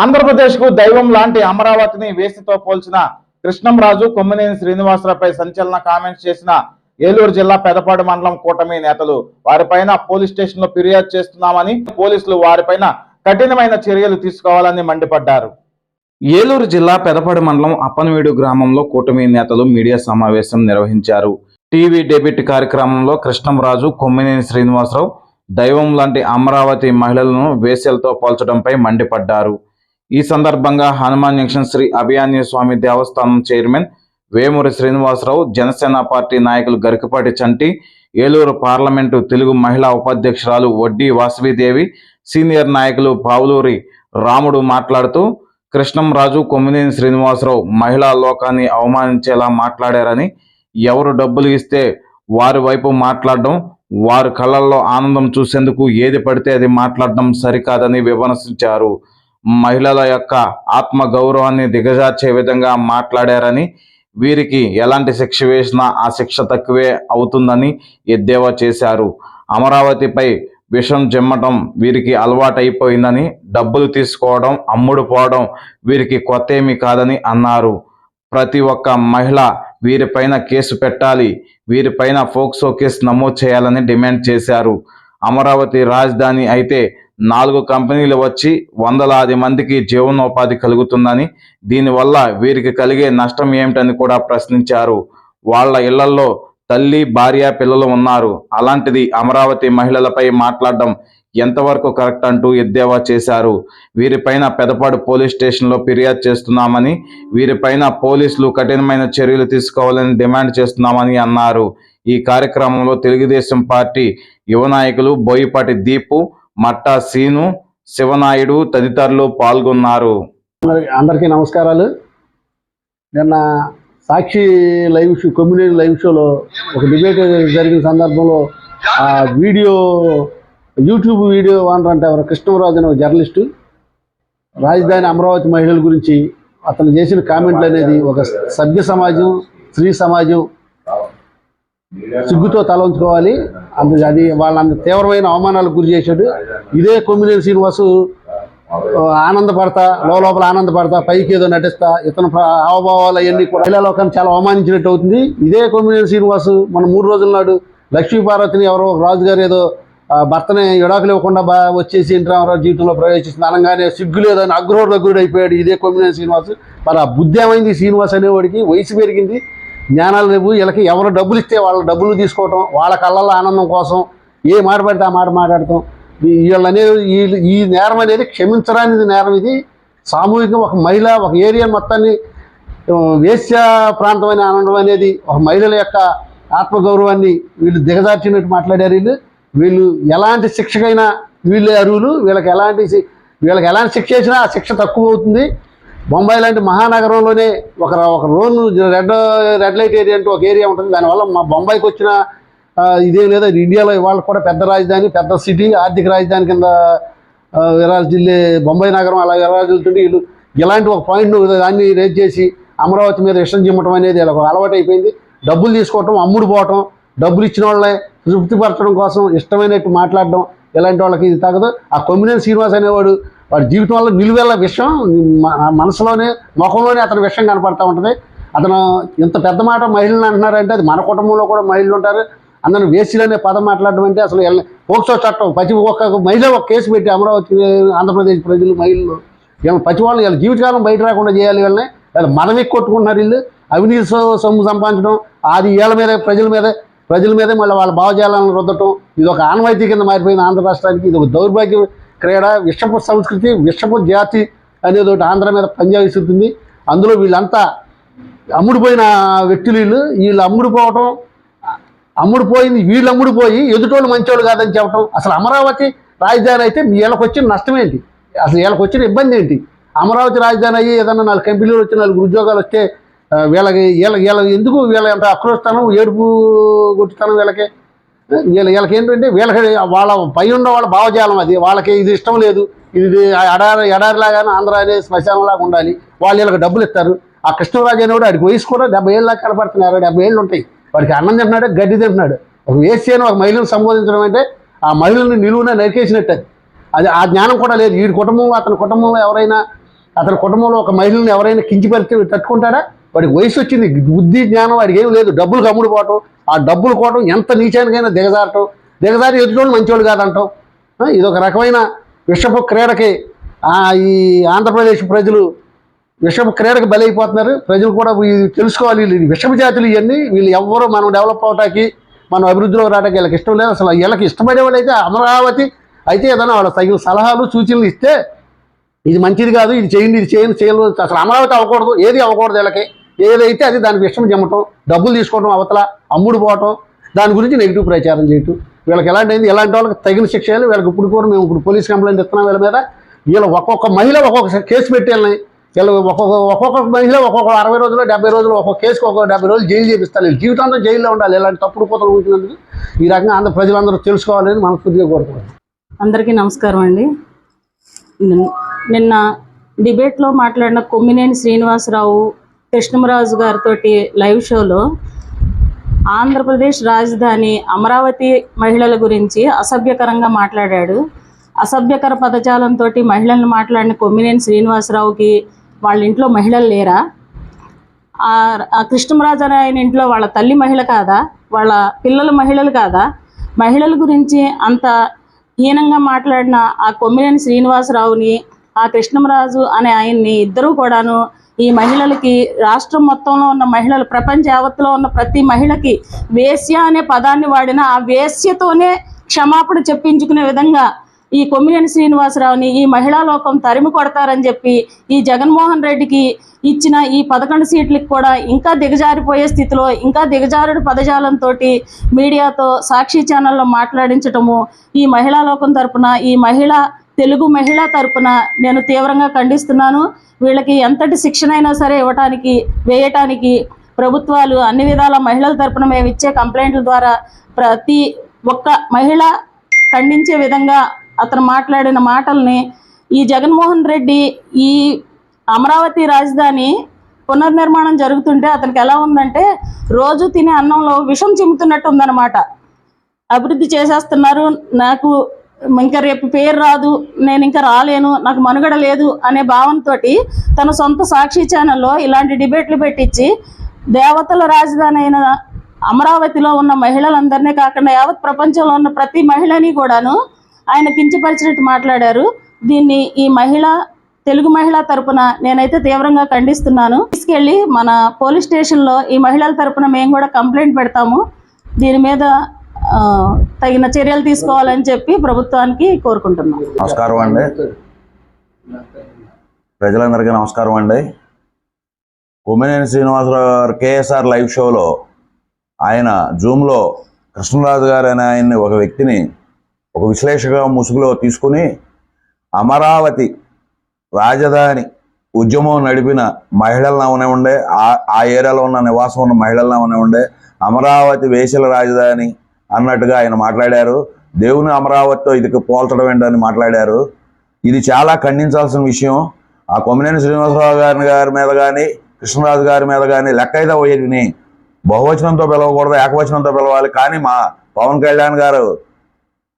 ఆంధ్రప్రదేశ్కు దైవం లాంటి అమరావతిని వేసితో పోల్చిన కృష్ణంరాజు కొమ్మినేని శ్రీనివాసరావుపై సంచలన కామెంట్స్ చేసిన ఏలూరు జిల్లా పెదపాడు మండలం కూటమి నేతలు వారిపైన పోలీస్ స్టేషన్లో ఫిర్యాదు చేస్తున్నామని పోలీసులు వారిపైన కఠినమైన చర్యలు తీసుకోవాలని మండిపడ్డారు. ఏలూరు జిల్లా పెదపాడు మండలం అప్పనవీడు గ్రామంలో కూటమి నేతలు మీడియా సమావేశం నిర్వహించారు. టీవీ డెబిట్ కార్యక్రమంలో కృష్ణంరాజు కొమ్మినేని శ్రీనివాసరావు దైవం లాంటి అమరావతి మహిళలను వేశ్యలతో పోల్చడంపై మండిపడ్డారు. ఈ సందర్భంగా హనుమాన్ జంక్షన్ శ్రీ అభియాన్య స్వామి దేవస్థానం చైర్మన్ వేమూరి శ్రీనివాసరావు జనసేన పార్టీ నాయకులు గరికపాటి చంటి ఏలూరు పార్లమెంటు తెలుగు మహిళా ఉపాధ్యక్షురాలు వడ్డీ వాసవిదేవి సీనియర్ నాయకులు పావులూరి రాముడు మాట్లాడుతూ కృష్ణంరాజు కొమ్మినేని శ్రీనివాసరావు మహిళా లోకాన్ని అవమానించేలా మాట్లాడారని ఎవరు డబ్బులు ఇస్తే వారి వైపు మాట్లాడడం వారి కళ్ళల్లో ఆనందం చూసేందుకు ఏది పడితే అది మాట్లాడడం సరికాదని విమర్శించారు. మహిళల యొక్క ఆత్మ గౌరవాన్ని దిగజార్చే విధంగా మాట్లాడారని వీరికి ఎలాంటి శిక్ష వేసినా ఆ శిక్ష తక్కువే అవుతుందని ఎద్దేవా చేశారు. అమరావతిపై విషం జిమ్మటం వీరికి అలవాటైపోయిందని డబ్బులు తీసుకోవడం అమ్ముడు పోవడం వీరికి కొత్త ఏమీ కాదని అన్నారు. ప్రతి ఒక్క మహిళ వీరిపైన కేసు పెట్టాలి వీరిపైన ఫోక్సో కేసు నమోదు చేయాలని డిమాండ్ చేశారు. అమరావతి రాజధాని అయితే నాలుగు కంపెనీలు వచ్చి వందలాది మందికి జీవనోపాధి కలుగుతుందని దీనివల్ల వీరికి కలిగే నష్టం ఏమిటని కూడా ప్రశ్నించారు. వాళ్ళ ఇళ్ళలో తల్లి భార్య పిల్లలు ఉన్నారు. అలాంటిది అమరావతి మహిళలపై మాట్లాడడం ఎంతవరకు కరెక్ట్ అంటూ ఎద్దేవా చేశారు. వీరిపైన పెదపాడు పోలీస్ స్టేషన్లో ఫిర్యాదు చేస్తున్నామని వీరిపైన పోలీసులు కఠినమైన చర్యలు తీసుకోవాలని డిమాండ్ చేస్తున్నామని అన్నారు. ఈ కార్యక్రమంలో తెలుగుదేశం పార్టీ యువ నాయకులు బోయిపాటి దీపు మట్టా సీను శివనాయుడు తదితరులు పాల్గొన్నారు. అందరికీ నమస్కారాలు. నిన్న Sakshi live show community live షోలో ఒక డిబేట్ జరిగిన సందర్భంలో ఆ వీడియో యూట్యూబ్ వీడియో ఓనర్ అంటే ఎవరు? కృష్ణరాజు అనే ఒక జర్నలిస్టు. రాజధాని అమరావతి మహిళల గురించి అతను చేసిన కామెంట్లు అనేది ఒక సభ్య సమాజం స్త్రీ సమాజం సిగ్గుతో తల ఉంచుకోవాలి అందు అది వాళ్ళంత తీవ్రమైన అవమానాలకు గురి చేశాడు. ఇదే కొమ్మినేని శ్రీనివాసు ఆనందపడతా లోపల ఆనందపడతా పైకి ఏదో నటిస్తా ఇతను హావభావాలు అవన్నీ కూడా మహిళా చాలా అవమానించినట్టు అవుతుంది. ఇదే కొమ్మినేని శ్రీనివాసు మన మూడు రోజుల నాడు లక్ష్మీపార్వతిని ఎవరో రాజుగారు ఏదో భర్తనే భర్తని విడాకులు ఇవ్వకుండా బా వచ్చేసి ఇంటరామరావు జీవితంలో ప్రవేశిస్తుంది. అనగానే సిగ్గు లేదని అగ్రహోర అయిపోయాడు ఇదే కొమ్మినేని శ్రీనివాసు. మరి ఆ బుద్ధి ఏమైంది శ్రీనివాస్ అనేవాడికి? వయసు పెరిగింది. జ్ఞానాలు లేవు. వీళ్ళకి ఎవరు డబ్బులు ఇస్తే వాళ్ళ డబ్బులు తీసుకోవటం వాళ్ళ కళ్ళల్లో ఆనందం కోసం ఏ మాట పడితే ఆ మాట మాట్లాడటం. వీళ్ళనే వీళ్ళు అనేది ఈ నేరం అనేది క్షమించరానిది నేరం ఇది. సామూహికంగా ఒక మహిళ ఒక ఏరియా మొత్తాన్ని వేశ్య ప్రాంతం ఆనందం అనేది ఒక మహిళల యొక్క ఆత్మగౌరవాన్ని వీళ్ళు దిగజార్చినట్టు మాట్లాడారు వీళ్ళు. వీళ్ళు ఎలాంటి శిక్షకైనా వీళ్ళే అరువులు వీళ్ళకి ఎలాంటి వీళ్ళకి ఎలాంటి శిక్ష చేసినా ఆ శిక్ష తక్కువ అవుతుంది. బొంబాయి లాంటి మహానగరంలోనే ఒక ఒక రోన్ రెడ్ రెడ్ లైట్ ఏరియా అంటూ ఒక ఏరియా ఉంటుంది. దానివల్ల మా బొంబాయికి వచ్చిన ఇదేం లేదా. ఇండియాలో ఇవాళ కూడా పెద్ద రాజధాని పెద్ద సిటీ ఆర్థిక రాజధాని కింద విరాజిల్లే బొంబాయి నగరం అలా విరాజిల్తుంటే వీళ్ళు ఇలాంటి ఒక పాయింట్ను దాన్ని రేజ్ చేసి అమరావతి మీద విషం చిమ్మటం అనేది వీళ్ళకి ఒక అలవాటు అయిపోయింది. డబ్బులు తీసుకోవటం అమ్ముడు పోవటం డబ్బులు ఇచ్చిన వాళ్ళే తృప్తిపరచడం కోసం ఇష్టమైనట్టు మాట్లాడడం ఇలాంటి వాళ్ళకి ఇది తగదు ఆ కొమ్మినేని శ్రీనివాస్ అనేవాడు వాడి జీవితం వల్ల నిలువెల్ల విషయం మనసులోనే ముఖంలోనే అతని విషయం కనపడతా ఉంటుంది. అతను ఇంత పెద్ద మాట మహిళలు అంటున్నారంటే అది మన కుటుంబంలో కూడా మహిళలు ఉంటారు. అందరూ వేసీలు అనే పదం మాట్లాడడం అంటే అసలు ఎల్ల- పోక్సో చట్టం ప్రతి ఒక్క మహిళ ఒక కేసు పెట్టి అమరావతి ఆంధ్రప్రదేశ్ ప్రజలు మహిళలు వీళ్ళ ప్రతి వాళ్ళు వీళ్ళ జీవితకాలం బయట రాకుండా చేయాలి వీళ్ళని. వీళ్ళు మనం కొట్టుకుంటున్నారు వీళ్ళు. అవినీతి సొమ్ము సంపాదించడం అది వీళ్ళ మీద ప్రజల మీద ప్రజల మీదే మళ్ళీ వాళ్ళ భావజాలను రుద్దటం. ఇది ఒక ఆనవాయితీ కింద మారిపోయింది ఆంధ్ర రాష్ట్రానికి. ఇది ఒక దౌర్భాగ్యం క్రీడ విషపు సంస్కృతి విషపు జాతి అనేది ఒకటి ఆంధ్ర మీద పంజాబ్ అందులో వీళ్ళంతా అమ్ముడుపోయిన వ్యక్తులు వీళ్ళు. వీళ్ళు అమ్ముడుపోవటం అమ్ముడుపోయింది వీళ్ళు అమ్ముడుపోయి ఎదుటోళ్ళు మంచోళ్ళు కాదని చెప్పటం అసలు అమరావతి రాజధాని అయితే వీళ్ళకి వచ్చిన నష్టం ఏంటి? అసలు వీళ్ళకి వచ్చిన ఇబ్బంది ఏంటి? అమరావతి రాజధాని అయ్యి ఏదన్నా నాలుగు కంపెనీలు వచ్చి నాలుగు ఉద్యోగాలు వస్తే వీళ్ళకి వీళ్ళ వీళ్ళ ఎందుకు వీళ్ళ ఎంత అక్రోస్తానం ఏడుపు కొట్టుతానం వీళ్ళకి? వీళ్ళ వీళ్ళకి ఏంటంటే వీళ్ళకి వాళ్ళ పై ఉన్న వాళ్ళ భావజాలం అది. వాళ్ళకి ఇది ఇష్టం లేదు. ఇది ఎడారి ఎడారిలాగానే ఆంధ్ర అనే శ్మశానంలాగా ఉండాలి. వాళ్ళు వీళ్ళకి డబ్బులు ఇస్తారు. ఆ కృష్ణరాజు అనేవాడు వాడికి వయసు కూడా డెబ్బై ఏళ్ళ దాకా కనపడుతున్నారు. డెబ్బై ఏళ్ళు ఉంటాయి. వాడికి అన్నం తింటున్నాడు గడ్డి తింటున్నాడు. ఒక వేసి ఒక మహిళను సంబోధించడం అంటే ఆ మహిళను నిలువున నరికేసినట్టు అది. అది ఆ జ్ఞానం కూడా లేదు. వీడి కుటుంబంలో అతని కుటుంబంలో ఎవరైనా అతని కుటుంబంలో ఒక మహిళను ఎవరైనా కించిపరిచి తట్టుకుంటాడా? వాడికి వయసు వచ్చింది బుద్ధి జ్ఞానం వాడికి ఏం లేదు. డబ్బులు కమ్ముడు పోవటం ఆ డబ్బులు కోవటం ఎంత నీచానికైనా దిగజారటం. దిగజారి ఎదుటోళ్ళు మంచోళ్ళు కాదంటాం. ఇదొక రకమైన విషపు క్రీడకి ఈ ఆంధ్రప్రదేశ్ ప్రజలు విషపు క్రీడకి బలైపోతున్నారు. ప్రజలు కూడా తెలుసుకోవాలి. వీళ్ళు విషపు జాతులు ఇవన్నీ వీళ్ళు ఎవ్వరూ మనం డెవలప్ అవటానికి మనం అభివృద్ధిలో రావడానికి వీళ్ళకి ఇష్టం లేదు. అసలు వీళ్ళకి ఇష్టపడే అయితే అమరావతి అయితే ఏదైనా వాళ్ళ తగిన సలహాలు సూచనలు ఇస్తే ఇది మంచిది కాదు ఇది చేయండి ఇది చేయండి చేయాలి అసలు అమరావతి అవ్వకూడదు ఏది అవ్వకూడదు వీళ్ళకి. ఏదైతే అది దానికి విషయం చెమ్మటం డబ్బులు తీసుకోవడం అవతల అమ్ముడు పోవటం దాని గురించి నెగిటివ్ ప్రచారం చేయటం. వీళ్ళకి ఎలాంటి అయింది? ఎలాంటి వాళ్ళకి తగిన శిక్ష వేయాలి? వీళ్ళకి ఇప్పుడు కూడా మేము ఇప్పుడు పోలీస్ కంప్లైంట్ ఇస్తున్నాం వీళ్ళ మీద. వీళ్ళ ఒక్కొక్క మహిళ ఒక్కొక్క కేసు పెట్టాలని వీళ్ళు ఒక్కొక్క ఒక్కొక్క మహిళ ఒక్కొక్క అరవై రోజులు డెబ్బై రోజులు ఒక్కొక్క కేసుకు ఒక్కొక్క డెబ్బై రోజులు జైలు చేపిస్తారు. జీవితాంతం జైల్లో ఉండాలి. ఇలాంటి తప్పుడు కూతలు ఉంటున్నందుకు ఈ రకంగా ఆంధ్ర ప్రజలందరూ తెలుసుకోవాలని మనస్ఫూర్తిగా కోరుకుంటున్నాం. అందరికీ నమస్కారం అండి. నిన్న డిబేట్లో మాట్లాడిన కొమ్మినేని శ్రీనివాసరావు కృష్ణమరాజు గారితో లైవ్ షోలో ఆంధ్రప్రదేశ్ రాజధాని అమరావతి మహిళల గురించి అసభ్యకరంగా మాట్లాడాడు. అసభ్యకర పదజాలంతో మహిళలను మాట్లాడిన కొమ్మినేని శ్రీనివాసరావుకి వాళ్ళ ఇంట్లో మహిళలు లేరా? ఆ కృష్ణమరాజు ఆయన ఇంట్లో వాళ్ళ తల్లి మహిళ కాదా? వాళ్ళ పిల్లలు మహిళలు కాదా? మహిళల గురించి అంత హీనంగా మాట్లాడిన ఆ కొమ్మినేని శ్రీనివాసరావుని ఆ కృష్ణమరాజు అనే ఆయన్ని ఇద్దరూ కూడాను ఈ మహిళలకి రాష్ట్రం మొత్తంలో ఉన్న మహిళలు ప్రపంచ యావత్తులో ఉన్న ప్రతి మహిళకి వేశ్య అనే పదాన్ని వాడిన ఆ వేశ్యతోనే క్షమాపణ చెప్పించుకునే విధంగా ఈ కొమ్మినేని శ్రీనివాసరావుని ఈ మహిళా లోకం తరిమి కొడతారని చెప్పి ఈ జగన్మోహన్ రెడ్డికి ఇచ్చిన ఈ పదకొండు సీట్లకు కూడా ఇంకా దిగజారిపోయే స్థితిలో ఇంకా దిగజారుడు పదజాలంతో మీడియాతో సాక్షి ఛానల్లో మాట్లాడించటము ఈ మహిళా లోకం తరపున ఈ మహిళ తెలుగు మహిళ తరపున నేను తీవ్రంగా ఖండిస్తున్నాను. వీళ్ళకి ఎంతటి శిక్షణ అయినా సరే ఇవ్వటానికి వేయటానికి ప్రభుత్వాలు అన్ని విధాల మహిళల తరపున మేము ఇచ్చే కంప్లైంట్ల ద్వారా ప్రతి ఒక్క మహిళ ఖండించే విధంగా అతను మాట్లాడిన మాటల్ని ఈ జగన్మోహన్ రెడ్డి ఈ అమరావతి రాజధాని పునర్నిర్మాణం జరుగుతుంటే అతనికి ఎలా ఉందంటే రోజు తినే అన్నంలో విషం చిమ్ముతున్నట్టు ఉందన్నమాట. అభివృద్ధి చేసేస్తున్నారు. నాకు ఇంకా రేపు పేరు రాదు నేను ఇంకా రాలేను నాకు మనుగడ లేదు అనే భావంతో తన సొంత సాక్షి ఛానల్లో ఇలాంటి డిబేట్లు పెట్టించి దేవతల రాజధాని అయిన అమరావతిలో ఉన్న మహిళలందరినీ కాకుండా యావత్ ప్రపంచంలో ఉన్న ప్రతి మహిళని కూడాను ఆయన కించపరిచినట్టు మాట్లాడారు. దీన్ని ఈ మహిళ తెలుగు మహిళ తరపున నేనైతే తీవ్రంగా ఖండిస్తున్నాను. తీసుకెళ్ళి మన పోలీస్ స్టేషన్లో ఈ మహిళల తరపున మేము కూడా కంప్లైంట్ పెడతాము. దీని మీద తగిన చర్యలు తీసుకోవాలని చెప్పి ప్రభుత్వానికి కోరుకుంటున్నాం. నమస్కారం అండి. ప్రజలందరికీ నమస్కారం అండి. కొమ్మినేని శ్రీనివాసరావు గారు కేఎస్ఆర్ లైవ్ షోలో ఆయన జూమ్లో కృష్ణరాజు గారు అనే ఆయన్ని ఒక వ్యక్తిని ఒక విశ్లేషక ముసుగులో తీసుకుని అమరావతి రాజధాని ఉద్యమం నడిపిన మహిళలను అవనివ్వండి ఆ ఆ ఏరియాలో ఉన్న నివాసం ఉన్న మహిళలను ఉండే అమరావతి వేసల రాజధాని అన్నట్టుగా ఆయన మాట్లాడారు. దేవుని అమరావతితో ఇదికి పోల్చడం ఏంటని మాట్లాడారు. ఇది చాలా ఖండించాల్సిన విషయం. ఆ కొమ్మినేని శ్రీనివాసరావు గారి గారి మీద కానీ కృష్ణరాజు గారి మీద కానీ లెక్క అయితే పోయేటిని. బహువచనంతో పిలవకూడదు ఏకవచనంతో పిలవాలి. కానీ మా పవన్ కళ్యాణ్ గారు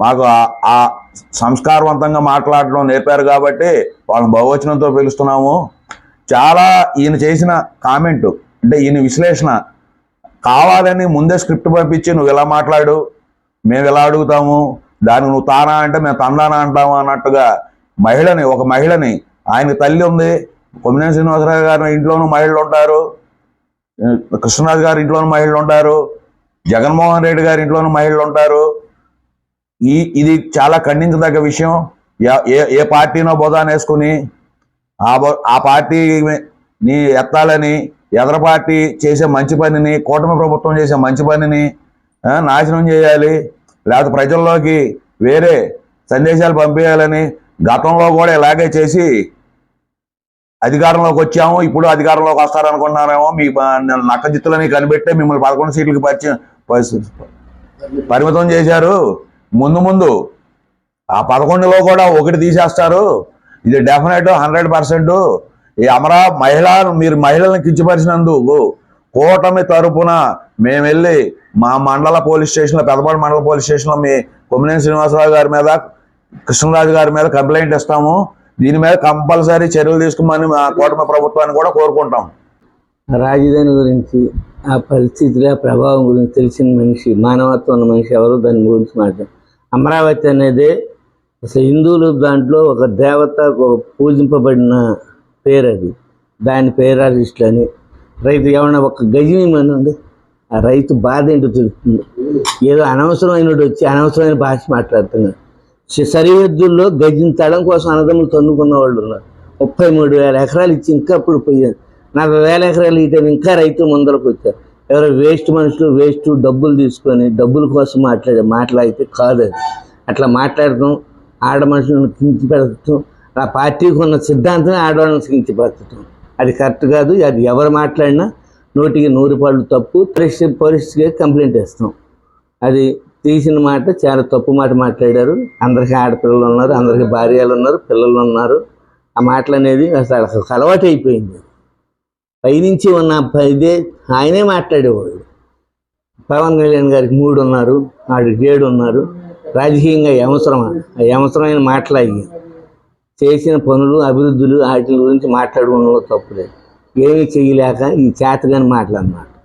మాకు ఆ- సంస్కారవంతంగా మాట్లాడడం నేర్పారు కాబట్టి వాళ్ళని బహువచనంతో పిలుస్తున్నాము. చాలా ఈయన చేసిన కామెంట్ అంటే ఈయన విశ్లేషణ కావాలని ముందే స్క్రిప్ట్ పంపించి నువ్వు ఇలా మాట్లాడు మేము ఇలా అడుగుతాము దానికి నువ్వు తానా అంటే మేము తందానా అంటాము అన్నట్టుగా మహిళని ఒక మహిళని ఆయన తల్లి ఉంది కొమ్మినేని శ్రీనివాసరావు గారి ఇంట్లోనూ మహిళలు ఉంటారు కృష్ణరాజు గారి ఇంట్లోనూ మహిళలు ఉంటారు జగన్మోహన్ రెడ్డి గారి ఇంట్లోనూ మహిళలు ఉంటారు. ఈ ఇది చాలా ఖండించదగ్గ విషయం. ఏ- ఏ పార్టీనో బోధాన్ని వేసుకుని ఆ బో- ఆ పార్టీ ఎత్తాలని ఎదర పార్టీ చేసే మంచి పనిని కూటమి ప్రభుత్వం చేసే మంచి పనిని నాశనం చేయాలి. లేకపోతే ప్రజల్లోకి వేరే సందేశాలు పంపించాలని గతంలో కూడా ఇలాగే చేసి అధికారంలోకి వచ్చాము ఇప్పుడు అధికారంలోకి వస్తారనుకుంటున్నారేమో మీ నక్కజిత్తులని నక్క జిత్తులని కనిపెట్టే మిమ్మల్ని పదకొండు సీట్లకు పరిచయం పరిమితం చేశారు. ముందు ముందు ఆ పదకొండులో కూడా ఒకటి తీసేస్తారు. ఇది డెఫినెట్ హండ్రెడ్ పర్సెంట్ ఈ అమరా మహిళ మీరు మహిళలను కించపరిచినందుకు కూటమి తరపున మేము వెళ్ళి మా మండల పోలీస్ స్టేషన్లో పెదపాడు మండల పోలీస్ స్టేషన్లో మీ కొమ్మినేని శ్రీనివాసరావు గారి మీద కృష్ణరాజు గారి మీద కంప్లైంట్ ఇస్తాము. దీని మీద కంపల్సరీ చర్యలు తీసుకోమని మా కూటమి ప్రభుత్వాన్ని కూడా కోరుకుంటాం. రాజధాని గురించి ఆ పరిస్థితులు ఆ ప్రభావం గురించి తెలిసిన మనిషి మానవత్వం ఉన్న మనిషి ఎవరు? దాని గురించి మాట్లాడారు అమరావతి అనేది అసలు హిందువులు దాంట్లో ఒక దేవత పూజింపబడిన పేరు అది దాని పేరాలిస్టులు అని రైతు ఏమన్నా ఒక గజని మనండి ఆ రైతు బాధ ఏంటో తెలుస్తుంది. ఏదో అనవసరమైన వచ్చి అనవసరమైన భాష మాట్లాడుతున్నాడు సరిహద్దుల్లో గజం తడం కోసం అన్నదమ్ములు తన్నుకున్న వాళ్ళు ఉన్నారు. ముప్పై మూడు వేల ఎకరాలు ఇచ్చి ఇంకా అప్పుడు పోయారు. నలభై వేల ఎకరాలు ఇచ్చారు ఇంకా రైతు ముందరకు వచ్చారు. ఎవరో వేస్ట్ మనుషులు వేస్ట్ డబ్బులు తీసుకొని డబ్బుల కోసం మాట్లాడే మాట్లాడితే కాదు అది. అట్లా మాట్లాడటం ఆడ మనుషులను కించి పెడతాం ఆ పార్టీకి ఉన్న సిద్ధాంతమే ఆడవాళ్ళని కించిపెడతాం అది కరెక్ట్ కాదు అది ఎవరు మాట్లాడినా నూటికి నూరు పాళ్ళు తప్పు పోలీస్ పోలీస్కి కంప్లైంట్ ఇస్తాం అది తీసిన మాట చాలా తప్పు మాట మాట్లాడారు. అందరికీ ఆడపిల్లలు ఉన్నారు అందరికీ భార్యలు ఉన్నారు పిల్లలు ఉన్నారు. ఆ మాటలు అనేది అసలు అసలు అలవాటు అయిపోయింది. పైనుంచి ఉన్న ఇదే ఆయనే మాట్లాడేవాడు. పవన్ కళ్యాణ్ గారికి మూడు ఉన్నారు ఆడికి ఏడు ఉన్నారు రాజకీయంగా అవసరమా అవసరమైన మాట్లాడి చేసిన పనులు అభివృద్ధులు వాటి గురించి మాట్లాడుకోవడంలో తప్పులేదు ఏమీ చేయలేక ఈ చేతగాని మాట్లాడన్నమాట